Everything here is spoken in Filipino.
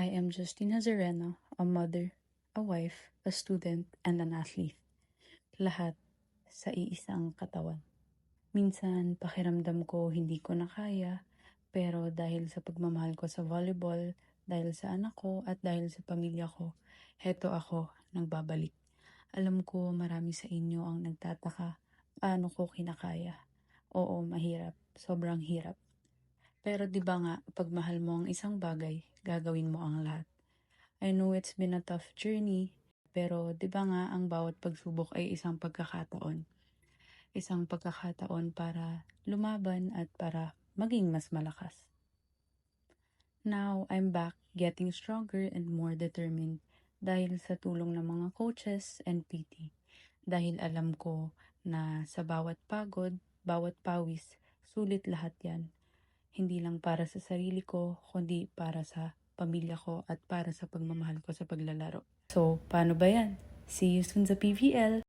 I am Justine Hazarena, a mother, a wife, a student, and an athlete. Lahat sa iisang katawan. Minsan, pakiramdam ko hindi ko na kaya, pero dahil sa pagmamahal ko sa volleyball, dahil sa anak ko, at dahil sa pamilya ko, heto ako, nagbabalik. Alam ko marami sa inyo ang nagtataka, paano ko kinakaya? Oo, mahirap. Sobrang hirap. Pero di ba nga, pag mahal mo ang isang bagay, gagawin mo ang lahat. I know it's been a tough journey, pero di ba nga ang bawat pagsubok ay isang pagkakataon. Isang pagkakataon para lumaban at para maging mas malakas. Now, I'm back getting stronger and more determined dahil sa tulong ng mga coaches and PT. Dahil alam ko na sa bawat pagod, bawat pawis, sulit lahat yan. Hindi lang para sa sarili ko, kundi para sa pamilya ko at para sa pagmamahal ko sa paglalaro. So, paano ba yan? See you soon sa PVL!